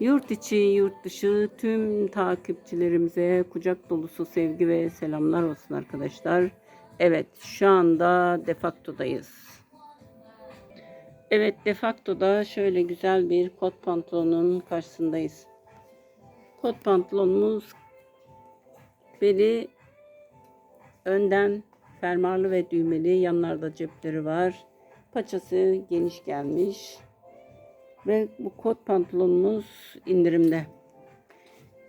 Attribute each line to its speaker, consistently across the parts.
Speaker 1: Yurt içi, yurt dışı tüm takipçilerimize kucak dolusu sevgi ve selamlar olsun arkadaşlar. Evet, şu anda Defakto'dayız. Evet, Defakto'da şöyle güzel bir kot pantolonun karşısındayız. Kot pantolonumuz beli önden fermuarlı ve düğmeli, yanlarda cepleri var. Paçası geniş gelmiş. Ve bu kot pantolonumuz indirimde.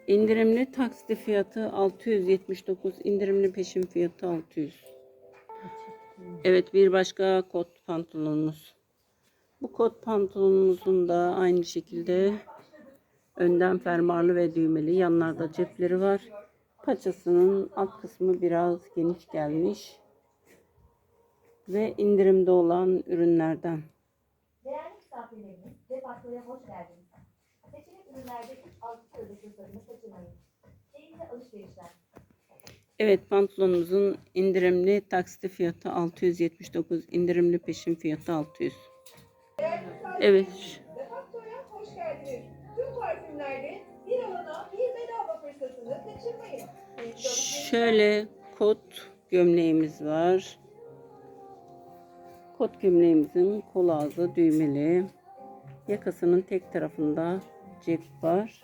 Speaker 1: İndirimli taksitli fiyatı 679, indirimli peşin fiyatı 600. Evet bir başka kot pantolonumuz. Bu kot pantolonumuzun da aynı şekilde önden fermuarlı ve düğmeli, yanlarda cepleri var. Paçasının alt kısmı biraz geniş gelmiş ve indirimde olan ürünlerden.
Speaker 2: Değerli misafirlerimiz, Defakto'ya hoş geldiniz. Seçenek ürünlerde 3 altı sıradaki fırsatını kaçırmayın. Keyifli alışverişler.
Speaker 1: Evet pantolonumuzun indirimli taksitli fiyatı 679, indirimli peşin fiyatı 600. Evet.
Speaker 3: Defakto'ya hoş geldiniz. Tüm parfümlerde bir alana bir bedava fırsatını kaçırmayın.
Speaker 1: Şöyle kot gömleğimiz var. Kot gömleğimizin kol ağzı düğmeli. Yakasının tek tarafında cep var.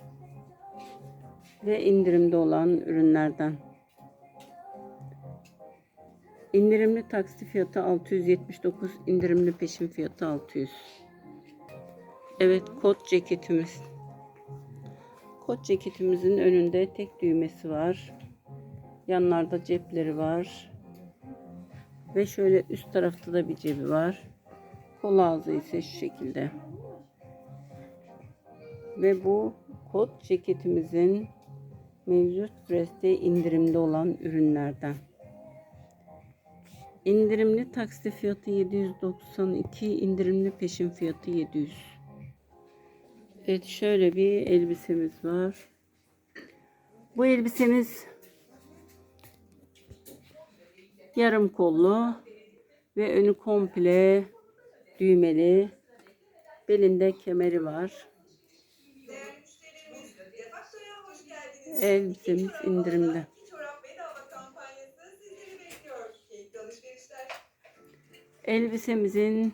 Speaker 1: Ve indirimde olan ürünlerden. İndirimli taksi fiyatı 679, indirimli peşin fiyatı 600. Evet, kot ceketimiz. Kot ceketimizin önünde tek düğmesi var. Yanlarda cepleri var. Ve şöyle üst tarafta da bir cebi var. Kol ağzı ise şu şekilde. Ve bu kot ceketimizin mevcut preste indirimde olan ürünlerden. İndirimli taksi fiyatı 792, indirimli peşin fiyatı 700. Evet şöyle bir elbisemiz var. Bu elbisemiz yarım kollu ve önü komple düğmeli. Belinde kemeri var.
Speaker 3: Keyifli alışverişler.
Speaker 1: Elbisemizin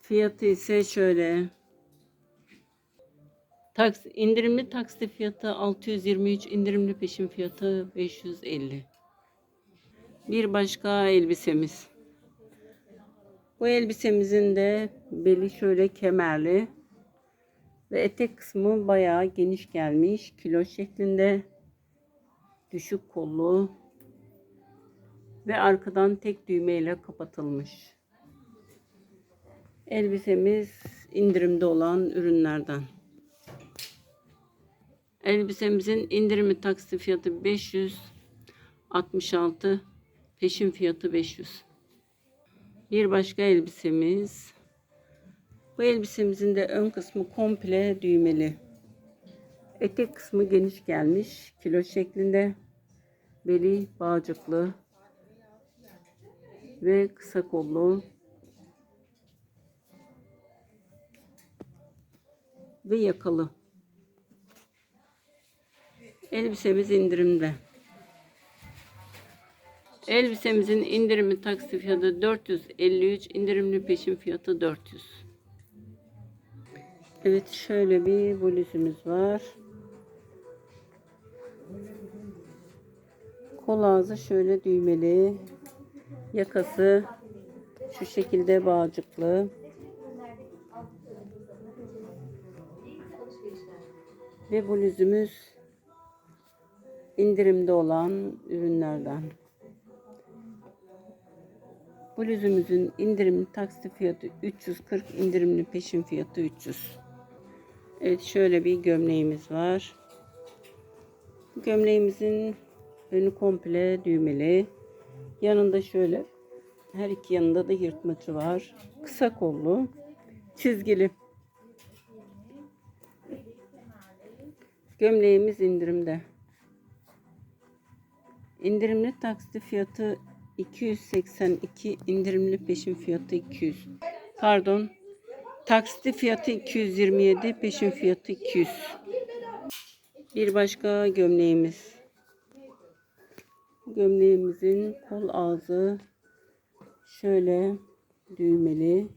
Speaker 1: fiyatı ise şöyle. Taks, indirimli taksi fiyatı 623, indirimli peşin fiyatı 550. Bir başka elbisemiz. Bu elbisemizin de beli şöyle kemerli ve etek kısmı bayağı geniş gelmiş. Kilo şeklinde düşük kollu ve arkadan tek düğmeyle kapatılmış. Elbisemiz indirimde olan ürünlerden. Elbisemizin indirimi taksi fiyatı 566, peşin fiyatı 500. Bir başka elbisemiz. Bu elbisemizin de ön kısmı komple düğmeli. Etek kısmı geniş gelmiş, kilo şeklinde. Beli bağcıklı ve kısa kollu ve yakalı. Elbisemiz indirimde. Elbisemizin indirimi taksi fiyatı 453, indirimli peşin fiyatı 400. Evet şöyle bir bluzumuz var. Kol ağzı şöyle düğmeli. Yakası şu şekilde bağcıklı
Speaker 2: Ürünlerde 3 altı sıradaki fırsatını kaçırmayın. Keyifli alışverişler.
Speaker 1: ve bluzumuz indirimde olan ürünlerden. Bluzumuzun indirimli taksi fiyatı 340, indirimli peşin fiyatı 300. Evet şöyle bir gömleğimiz var. Gömleğimizin önü komple düğmeli. Yanında şöyle her iki yanında da yırtmacı var. Kısa kollu, çizgili. Gömleğimiz indirimde. İndirimli taksi fiyatı 282, indirimli peşin fiyatı 200. Pardon. Taksitli fiyatı 227, peşin fiyatı 200. Bir başka gömleğimiz. Gömleğimizin kol ağzı şöyle düğmeli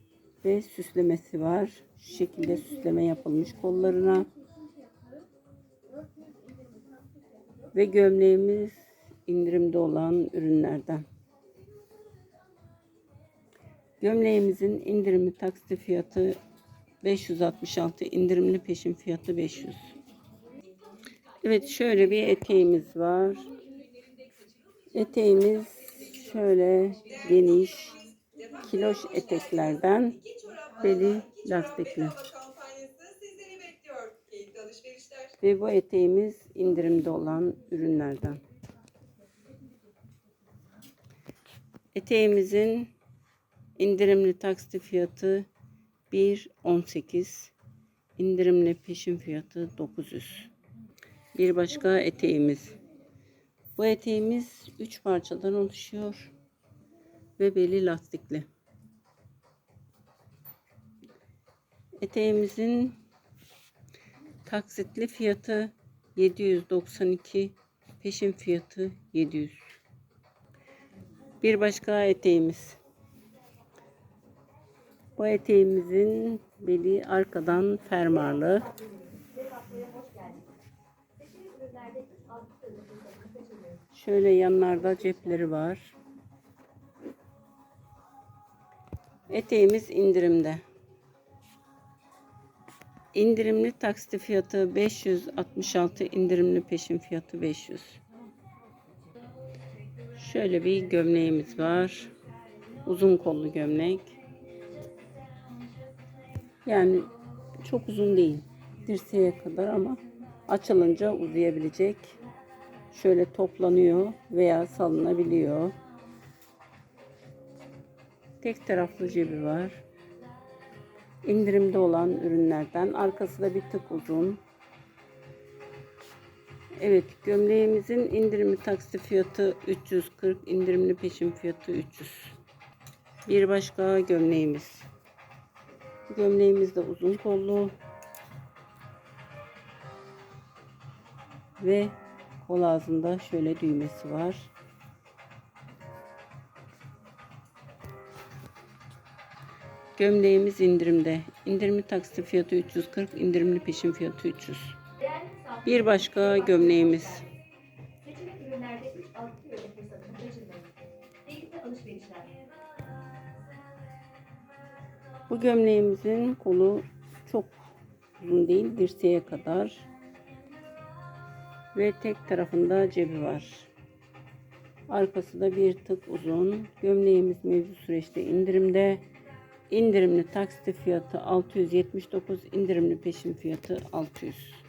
Speaker 1: ve süslemesi var. Şu şekilde süsleme yapılmış kollarına. Ve gömleğimiz indirimde olan ürünlerden. Gömleğimizin indirimli taksi fiyatı 566, indirimli peşin fiyatı 500. Evet şöyle bir eteğimiz var. Eteğimiz şöyle geniş kiloş eteklerden beli lastikli. Ve bu eteğimiz indirimde olan ürünlerden. Eteğimizin indirimli taksi fiyatı 1.18. indirimli peşin fiyatı 900. Bir başka eteğimiz. Bu eteğimiz 3 parçadan oluşuyor ve beli lastikli. Eteğimizin Taksitli fiyatı 792, peşin fiyatı 700. Bir başka eteğimiz. Bu eteğimizin beli arkadan fermarlı.
Speaker 2: Defaktoya hoş geldiniz. Seçili ürünlerde 3 altı sözlü fırsatını kaçırmayın.
Speaker 1: Şöyle yanlarda cepleri var. Eteğimiz indirimde. İndirimli taksi fiyatı 566, indirimli peşin fiyatı 500. Şöyle bir gömleğimiz var. Uzun kollu gömlek. Yani çok uzun değil. Dirseğe kadar ama açılınca uzayabilecek. Şöyle toplanıyor veya salınabiliyor. Tek taraflı cebi var. İndirimde olan ürünlerden. Arkası da bir tık uzun. Evet gömleğimizin indirimli taksi fiyatı 340. indirimli peşin fiyatı 300. Bir başka gömleğimiz. Gömleğimiz de uzun kollu. Ve kol ağzında şöyle düğmesi var. Gömleğimiz indirimde. İndirimli taksi fiyatı 340, indirimli peşin fiyatı 300.
Speaker 2: Değerli misafirler,
Speaker 1: Bir başka gömleğimiz. Bu gömleğimizin kolu çok uzun değil, dirseğe kadar. Ve tek tarafında cebi var. Arkası da bir tık uzun. Gömleğimiz mevcut süreçte indirimde. İndirimli taksit fiyatı 679, indirimli peşin fiyatı 600.